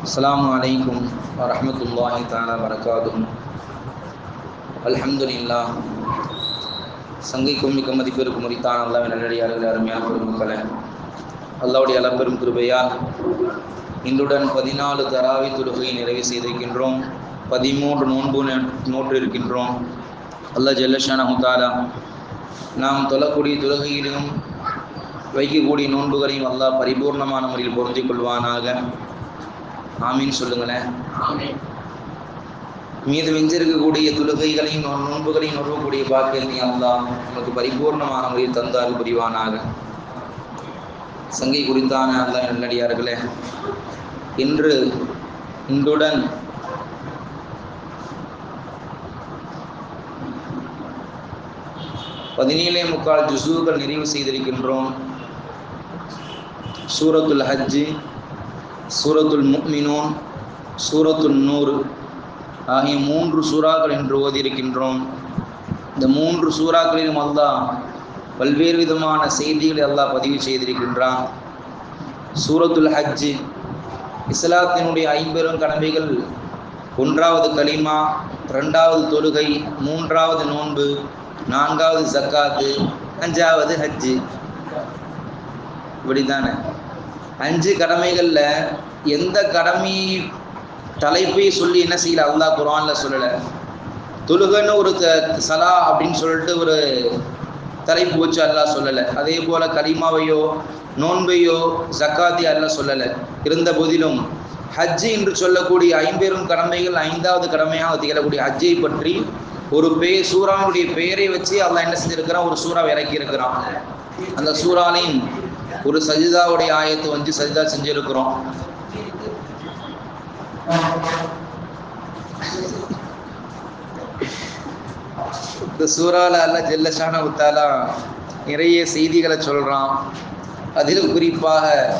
السلام عليكم ورحمة الله تعالى وبركاته الحمد لله சங்கைக்கும் மிக்க மதிப்பிற்கும் முறித்தான் அல்லாவின் நல்லடியார்கள் அருமையான பெருமக்களே அல்லாவுடைய அளப்பெரும் கிருபையால் இன்றுடன் பதினாலு தராவி தொழுகையை நிறைவு செய்திருக்கின்றோம் பதிமூன்று நோன்பு நோற்று இருக்கின்றோம் அல்லா ஜல்லஷானஹு தாலா நாம் தொழக்கூடிய தொழுகையிலும் வைக்கக்கூடிய நோன்புகளையும் அல்லாஹ் பரிபூர்ணமான முறையில் பொருந்திக் கொள்வானாக ஆமீன் சொல்லுங்களேன். மீது மிஞ்சிருக்கக்கூடிய தொழுகைகளையும் நோ- நோன்புகளையும் நோக்கக்கூடிய பாக்கியத்தை அல்லாஹ் நமக்கு பரிபூர்ணமான முறையில் தந்தால் புரிவானாக. சங்கை குறித்தான அல்லாஹ் நல்லடியார்களே இன்று இன்றுடன் பதினேழே முக்கால் ஜுசூகள் நிறைவு செய்திருக்கின்றோம். சூரத்துல் ஹஜ்ஜு சூரத்துல் முக்மினோன் சூரத்துல் நூறு. ஆகிய மூன்று சூறாக்கள் என்று ஓதியிருக்கின்றோம். இந்த மூன்று சூறாக்களிலும் அல்லாஹ் பல்வேறு விதமான செய்திகளை அல்லாஹ் பதிவு செய்திருக்கின்றான். சூரத்துல் ஹஜ்ஜு இஸ்லாத்தினுடைய ஐம்பெரும் கடமைகள் ஒன்றாவது கலிமா ரெண்டாவது தொழுகை மூன்றாவது நோன்பு நான்காவது ஜக்காத்து அஞ்சாவது ஹஜ்ஜு. இப்படித்தானே. அஞ்சு கடமைகளில் எந்த கடமை தலைப்பை சொல்லி என்ன செய்யல? அல்லாஹ் குரான்ல சொல்லலை. தொழுகன்னு ஒரு த- சலா அப்படின்னு சொல்லிட்டு ஒரு தலைப்பு வச்சு அல்லாஹ் சொல்லலை. அதே போல கலிமாவையோ நோன்பையோ ஜக்காத்தி அல்லாஹ் சொல்லலை. இருந்த போதிலும் ஹஜ்ஜி என்று சொல்லக்கூடிய ஐம்பெரும் கடமைகள் ஐந்தாவது கடமையாக திகழக்கூடிய ஹஜ்ஜை பற்றி ஒரு பே சூறாவுடைய பெயரை வச்சு அல்லாஹ் என்ன செஞ்சிருக்கிறான்? ஒரு சூறா இறக்கி இருக்கிறான் அந்த சூறாலையும் ஒரு சஜிதாவுடைய ஆயத்தை வந்து சஜிதா செஞ்சிருக்கிறோம். இந்த சூறாவில் அல்ல ஜெல்லஷான உத்தாலாம் நிறைய செய்திகளை சொல்றான். அதில் குறிப்பாக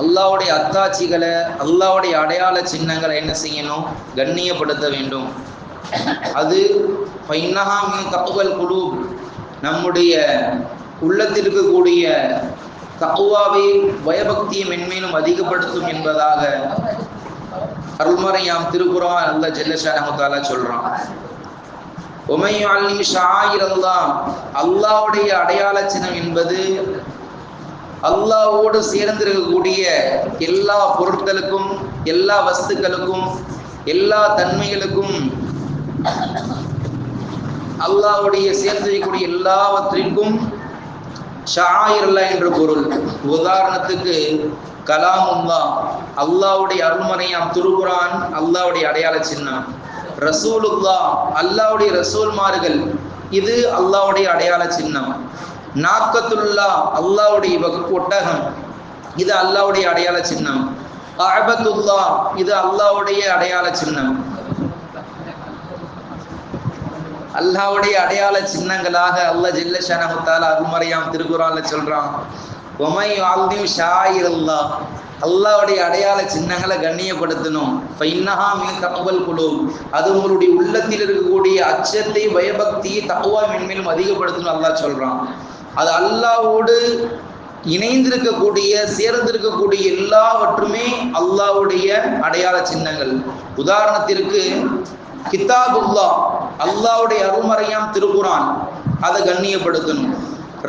அல்லாவுடைய அத்தாட்சிகளை அல்லாவுடைய அடையாள சின்னங்களை என்ன செய்யணும்? கண்ணியப்படுத்த வேண்டும். அது பைன்னஹாமின் தப்புகள் குழு நம்முடைய உள்ளத்தில் இருக்கக்கூடிய தக்குவாவை பயபக்தியை மென்மேலும் அதிகப்படுத்தும் என்பதாக அருள்மறையாம் திருக்குறான் அல்ல ஜெல்லஷானஹுத்தாலா சொல்றான். உமையாளி ஷாயிரல்லாம் அல்லாவுடைய அடையாள சின்னம் என்பது அல்லாவோடு சேர்ந்திருக்கக்கூடிய எல்லா பொருட்களுக்கும் எல்லா வஸ்துக்களுக்கும் எல்லா தன்மைகளுக்கும் அல்லாவுடைய சேர்ந்திருக்கக்கூடிய எல்லாவற்றிற்கும் ஷாயிரல்லா என்ற பொருள். உதாரணத்துக்கு கலாமுல்லா அல்லாவுடைய அருள்மனையாம் திருக்குரான் அல்லாவுடைய அடையாள சின்னம். ரசூலுல்லா அல்லாவுடைய ரசூல்மார்கள் இது அல்லாவுடைய அடையாள சின்னம். நாக்கத்துல்லா அல்லாவுடைய வகுப்பு ஒட்டகம் இது அல்லாவுடைய அடையாள சின்னம். அபத்துல்லா இது அல்லாவுடைய அடையாள சின்னம். அல்லாவுடைய அடையாள சின்னங்களாக அல்லாஹ் ஜில்ல ஷனஹுத்தால அருமறையாம் திருக்குறான்ல சொல்றான். ஒமை ஆல்திம் ஷாயிர் அல்லாஹ் அல்லாவுடைய அடையாள சின்னங்களை கண்ணியப்படுத்தணும். ஃபைன்னஹா மின் தகவல் குழு அது உங்களுடைய உள்ளத்தில் இருக்கக்கூடிய அச்சத்தை பயபக்தி தகவா மென்மேலும் அதிகப்படுத்தணும் அல்லாஹ் சொல்றான். அது அல்லாவோடு இணைந்திருக்கக்கூடிய சேர்ந்திருக்கக்கூடிய எல்லாவற்றுமே அல்லாவுடைய அடையாள சின்னங்கள். உதாரணத்திற்கு கிதாபுல்லா அல்லாவுடைய அருள்மறையாம் திருக்குரான் அதை கண்ணியப்படுத்தணும்.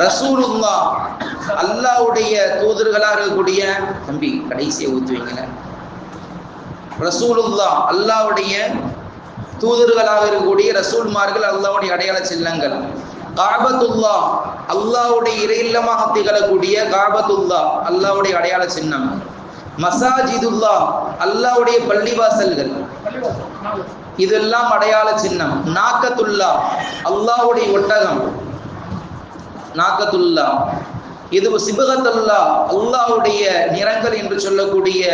ரசூலுல்லா அல்லாவுடைய தூதர்களா இருக்கக்கூடிய தம்பி கடைசியை ஊத்துவீங்களேன் ரசூலுல்லா அல்லாவுடைய தூதர்களாக இருக்கக்கூடிய ரசூல்மார்கள் அல்லாவுடைய அடையாள சின்னங்கள். காபத்துல்லா அல்லாவுடைய இறையில்லமாக திகழக்கூடிய காபத்துல்லா அல்லாவுடைய அடையாள சின்னம். மசாஜிதுல்லா அல்லாவுடைய பள்ளிவாசல்கள். இதெல்லாம் அடையாள சின்னம். நாக்கத்துல்லா. அல்லாவுடைய ஒட்டகம். நாக்கத்துல்லா. இது சிபகத்தல்லா. அல்லாவுடைய நிறங்கள் என்று சொல்லக்கூடிய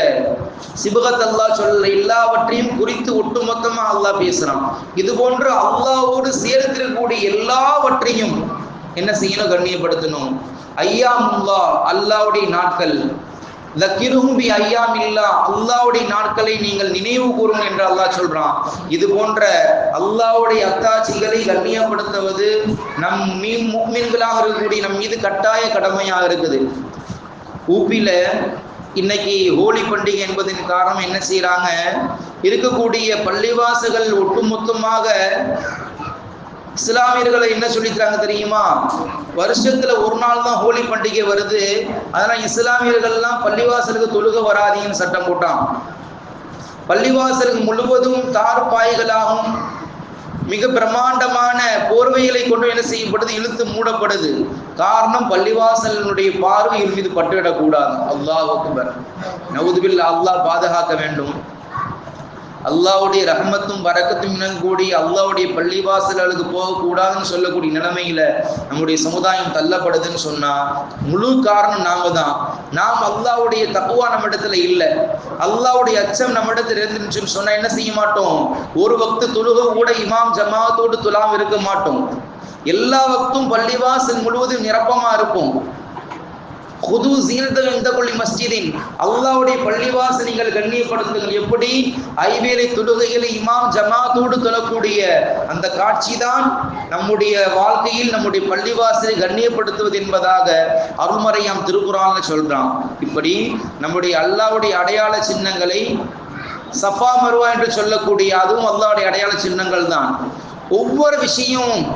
சிபகத்தல்லா சொல்ல எல்லாவற்றையும் குறித்து ஒட்டுமொத்தமா அல்லாஹ் பேசுறான். இது போன்று அல்லாவோடு சேர்த்திருக்கக்கூடிய எல்லாவற்றையும் என்ன செய்யணும் கண்ணியப்படுத்தணும். ஐயாமுல்லா அல்லாவுடைய நாட்கள். லக்கிருஹும் பி ஐயாமில்லா அல்லாவுடைய நாட்களை நீங்கள் நினைவு கூறும் என்று அல்லாஹ் சொல்றான். இது போன்ற அல்லாஹ்வுடைய அத்தாட்சிகளை கண்ணியப்படுத்துவது நம் மீ முக்மின்களாக இருக்கக்கூடிய நம் மீது கட்டாய கடமையாக இருக்குது. ஊப்பில இன்னைக்கு ஹோலி பண்டிகை என்பதன் காரணம் என்ன செய்யறாங்க இருக்கக்கூடிய பள்ளிவாசல்கள் ஒட்டுமொத்தமாக இஸ்லாமியர்களை என்ன சொல்லிக்கிறாங்க தெரியுமா? வருஷத்துல ஒரு நாள் தான் ஹோலி பண்டிகை வருது. அதனால இஸ்லாமியர்கள்லாம் பள்ளிவாசலுக்கு தொழுக வராதீங்கன்னு சட்டம் போட்டான். பள்ளிவாசலுக்கு முழுவதும் தார் பாய்களாகும் மிக பிரம்மாண்டமான போர்வைகளை கொண்டு என்ன செய்யப்படுது? இழுத்து மூடப்படுது. காரணம் பள்ளிவாசலினுடைய பார்வை இவன் மீது பட்டுவிடக்கூடாது. அல்லாஹ் அக்பர். நவுதுபில் அல்லாஹ் பாதுகாக்க வேண்டும். அல்லாவுடைய ரஹமத்தும் வரக்கத்தும் கூடி அல்லாவுடைய அழுது போகக்கூடாதுன்னு சொல்லக்கூடிய நிலைமையில நம்முடைய சமுதாயம் தள்ளப்படுதுன்னு சொன்னா முழு காரணம் நாம தான் நாம் அல்லாவுடைய தப்புவா நம்ம இடத்துல இல்லை. அல்லாவுடைய அச்சம் நம்ம இடத்துல இருந்துச்சுன்னு சொன்னா என்ன செய்ய மாட்டோம்? ஒரு வக்து தொழுக கூட இமாம் ஜமாத்தோடு துலாம் இருக்க மாட்டோம். எல்லா வக்தும் பள்ளிவாசல் முழுவதும் நிரப்பமா இருக்கும் குது சீர்தல் இந்த கொள்ளி மஸ்ஜிதின். அல்லாவுடைய பள்ளிவாசல் நீங்கள் கண்ணியப்படுத்துங்கள் எப்படி? ஐவேலை தொழுகையில் இமாம் ஜமாத்தோடு தொழக்கூடிய அந்த காட்சி தான் நம்முடைய வாழ்க்கையில் நம்முடைய பள்ளிவாசலை கண்ணியப்படுத்துவது என்பதாக அருள்மறையாம் திருக்குறான்னு சொல்றான். இப்படி நம்முடைய அல்லாவுடைய அடையாள சின்னங்களை சஃபா மருவா என்று சொல்லக்கூடிய அதுவும் அல்லாவுடைய அடையாள சின்னங்கள் தான் ஒவ்வொரு விஷயமும்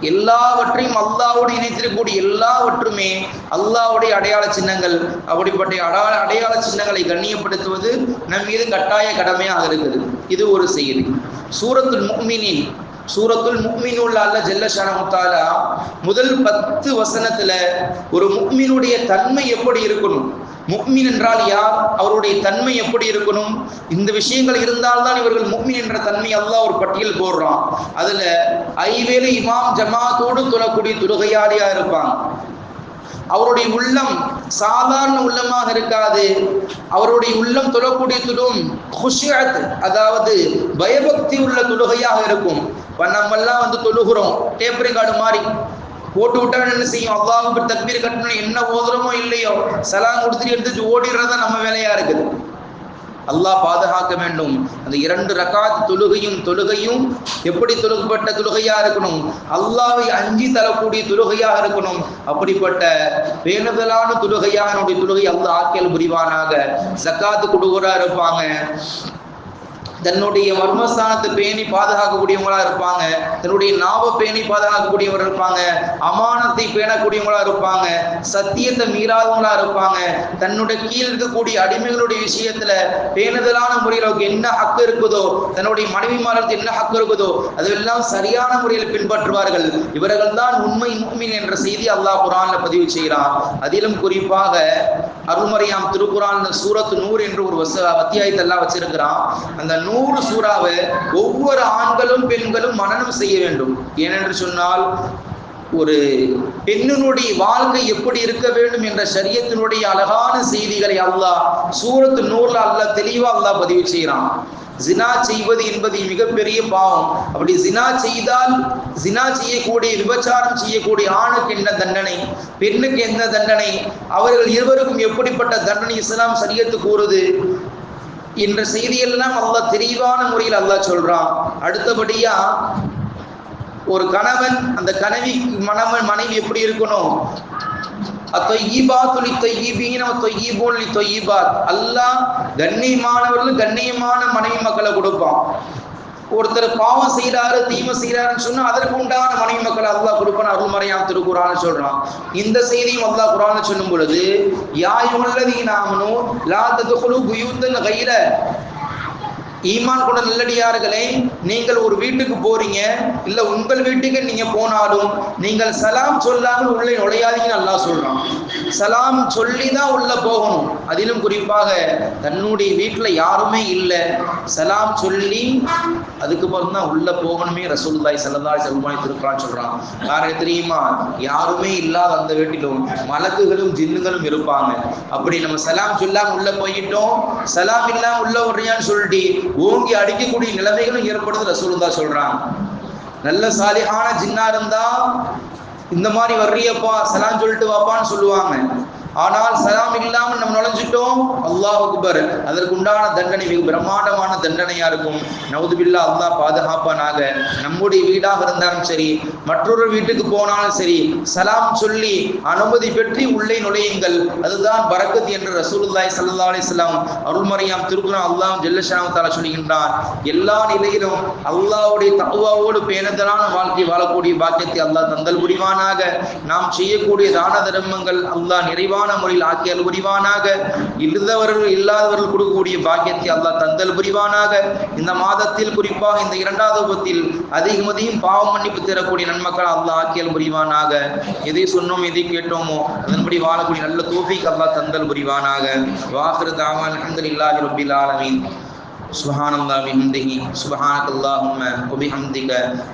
எல்லாவற்றையும் அல்லாவோடு இணைத்திருக்கக்கூடிய எல்லாவற்றுமே அல்லாவுடைய அடையாள சின்னங்கள். அப்படிப்பட்ட அடையாள அடையாள சின்னங்களை கண்ணியப்படுத்துவது நம் மீது கட்டாய கடமையாக இருக்குது. இது ஒரு செய்தி. சூரத்துல் முக்மினின் சூரத்துல் முக்மினுள்ள அல்ல ஜெல்லஷானமுத்தாலா முதல் பத்து வசனத்துல ஒரு முக்மினுடைய தன்மை எப்படி இருக்கணும்? முக்மின் என்றால் யார்? அவருடைய தன்மை எப்படி இருக்கணும்? இந்த விஷயங்கள் இருந்தால்தான் இவர்கள் முக்மின் என்ற தன்மை அல்லாஹ் ஒரு பட்டியல் போடுறான். அதுல ஐவேளை இமாம் ஜமாத்தோடு தொழக்கூடிய துலகையாளியா இருப்பாங்க. அவருடைய உள்ளம் சாதாரண உள்ளமாக இருக்காது. அவருடைய உள்ளம் தொழக்கூடிய துளும் குஷியத் அதாவது பயபக்தி உள்ள தொழுகையாக இருக்கும். இப்ப நம்மெல்லாம் வந்து தொழுகிறோம். டேப் ரெக்கார்டு மாதிரி போட்டு விட்டா என்ன செய்யும்? அல்லாஹ் தக்பீர் கட்டணும். என்ன ஓதுறமோ இல்லையோ? சலாம் கொடுத்துட்டு எடுத்து ஓடிடுறதா நம்ம வேலையா இருக்குது. அல்லாஹ் பாதுகாக்க வேண்டும். அந்த இரண்டு ரகாத் தொழுகையும் தொழுகையும் எப்படி தொழுகப்பட்ட தொழுகையா இருக்கணும்? அல்லாவை அஞ்சி தரக்கூடிய தொழுகையாக இருக்கணும்? அப்படிப்பட்ட பேணுதலான தொழுகையா என்னுடைய தொழுகை அல்லாஹ் ஆக்கியல் புரிவானாக. சக்காத்து கொடுக்குறா இருப்பாங்க. தன்னுடைய மர்மஸ்தானத்தை பேணி பாதுகாக்கக்கூடியவங்களா இருப்பாங்க. தன்னுடைய நாவ பேணி பாதுகாக்கக்கூடியவங்க இருப்பாங்க. அமானத்தை பேணக்கூடியவங்களா இருப்பாங்க. சத்தியத்தை மீறாதவங்களா இருப்பாங்க. தன்னுடைய கீழ் இருக்கக்கூடிய அடிமைகளுடைய விஷயத்துல பேணுதலான முறையில் அவங்க என்ன ஹக்கு இருக்குதோ தன்னுடைய மனைவிமார்களுக்கு என்ன ஹக்கு இருக்குதோ அதெல்லாம் சரியான முறையில் பின்பற்றுவார்கள். இவர்கள் தான் உண்மை முக்மின் என்ற செய்தி அல்லாஹ் குரான்ல பதிவு செய்கிறான். அதிலும் குறிப்பாக அருள்மறையாம் திருக்குறான் சூரத்து நூறு என்று ஒரு வச அத்தியாயத்தை எல்லாம் வச்சிருக்கிறான். அந்த நூறு சூறாவை ஒவ்வொரு ஆண்களும் பெண்களும் மனனம் செய்ய வேண்டும். ஏனென்று சொன்னால் ஒரு பெண்ணினுடைய வாழ்க்கை எப்படி இருக்க வேண்டும் என்ற சரியத்தினுடைய அழகான செய்திகளை அல்லாஹ் சூரத்து நூறுல அல்லாஹ் தெளிவா அல்லாஹ் பதிவு செய்கிறான் ஜினா செய்வது என்பது மிகப்பெரிய பாவம். அப்படி ஜினா செய்தால் ஜினா செய்யக்கூடிய விபச்சாரம் செய்யக்கூடிய ஆணுக்கு என்ன தண்டனை? பெண்ணுக்கு என்ன தண்டனை? அவர்கள் இருவருக்கும் எப்படிப்பட்ட தண்டனை இஸ்லாம் சரியத்து கூறுது? என்ற செய்தியெல்லாம் அல்லாஹ் தெளிவான முறையில் அல்லாஹ் சொல்றான். அடுத்தபடியா ஒரு கணவன் அந்த கனவி மணவன் மனைவி எப்படி இருக்கணும்? அத்தொய்யிபாத்துலி தொய்யிபீன தொய்யிபூன் தொய்யிபாத் அல்லாஹ் கண்ணியமானவர்கள் கண்ணியமான மனைவி மக்களை கொடுப்பான். ஒருத்தர் பாவம் செய்யறாரு தீமை செய்யறாருன்னு சொன்னா அதற்கு உண்டான மனைவி மக்கள் அல்லா கொடுப்பான் அருள்மறையாம் திருக்குறான்னு சொல்றான். இந்த செய்தியும் அல்லா குரான் சொல்லும் பொழுது யாயுள்ளதி நாமனும் லாத்தது ததுகுலு புயூத்தன் கையில ஈமான் கொண்ட நல்லடியார்களே நீங்கள் ஒரு வீட்டுக்கு போறீங்க இல்ல உங்கள் வீட்டுக்கு நீங்க போனாலும் நீங்கள் சலாம் சொல்லாமல் உள்ளே நுழையாதீங்கன்னு நல்லா சொல்றான். சலாம் சொல்லி தான் உள்ள போகணும். அதிலும் குறிப்பாக தன்னுடைய வீட்டுல யாருமே இல்லை. சலாம் சொல்லி அதுக்கப்புறம் தான் உள்ள போகணுமே ரசூலுல்லாஹி செல்லதாய் செல்வாய் திருப்பான்னு சொல்றான். காரணம் தெரியுமா? யாருமே இல்லாத அந்த வீட்டிலும் மலக்குகளும் ஜின்னுகளும் இருப்பாங்க. அப்படி நம்ம சலாம் சொல்லாம உள்ள போயிட்டோம் சலாம் இல்லாம உள்ள வர்றியான்னு சொல்லிட்டு ஓங்கி அடிக்கக்கூடிய நிலைமைகளும் ஏற்படுது ரசூலுல்லா சொல்றாங்க. நல்ல சாலிகான ஜின்னா இருந்தா இந்த மாதிரி வர்றியப்பா சலான் சொல்லிட்டு வாப்பான்னு சொல்லுவாங்க. ஆனால் சலாம் இல்லாமல் நம்ம நுழைஞ்சிட்டோம். அல்லாஹ் அக்பர். அதற்கு உண்டான தண்டனை மிக பிரம்மாண்டமான தண்டனையா இருக்கும். நவுதுபில்லா அல்லாஹ் பாதுகாப்பானாக. நம்முடைய வீடாக இருந்தாலும் சரி மற்றொரு வீட்டுக்கு போனாலும் சரி சலாம் சொல்லி அனுமதி பெற்று உள்ளே நுழையுங்கள். அதுதான் பரக்கத் என்று ரசூலுல்லாய் சல்லா அலிஸ்லாம் அருள்மறையாம் திருக்குறான் அல்லாஹ் ஜெல்லஷாம் தாலா சொல்கின்றான் எல்லா நிலையிலும் அல்லாஹ்வுடைய தகுவாவோடு பேணுதலான வாழ்க்கை வாழக்கூடிய பாக்கியத்தை அல்லாஹ் தந்தல் புரிவானாக. நாம் செய்யக்கூடிய தான தர்மங்கள் அல்லாஹ் நிறைவான முறையில் ஆக்கியல் புரிவானாக இருந்தவர்கள் இல்லாதவர்கள் கொடுக்கக்கூடிய பாக்கியத்தை அல்லாஹ் தந்தல் புரிவானாக. இந்த மாதத்தில் குறிப்பாக இந்த இரண்டாவது உபத்தில் அதிகம் அதிகம் பாவம் மன்னிப்பு தரக்கூடிய நன்மக்கள் அல்லாஹ் ஆக்கியல் புரிவானாக. எதை சொன்னோம் எதை கேட்டோமோ அதன்படி வாழக்கூடிய நல்ல தோஃபிக் அல்லாஹ் தந்தல் புரிவானாக. வாஹிரு தாவான் அல்ஹம்துலில்லாஹி ரப்பில் ஆலமீன். سبحان الله بحمده سبحانك اللهم وبحمدك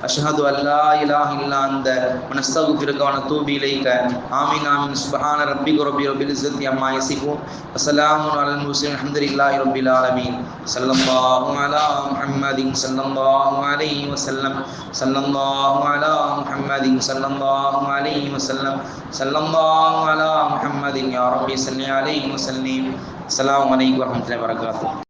أشهد أن لا إله إلا أنت ونستغفرك ونتوب إليك آمين آمين سبحان ربك رب العزة عما يصفون وسلام على المرسلين الحمد لله رب العالمين صلى الله على محمد صلى الله عليه وسلم صلى الله على محمد صلى الله عليه وسلم صلى الله على محمد يا ربي صل عليه وسلم السلام عليكم ورحمة الله وبركاته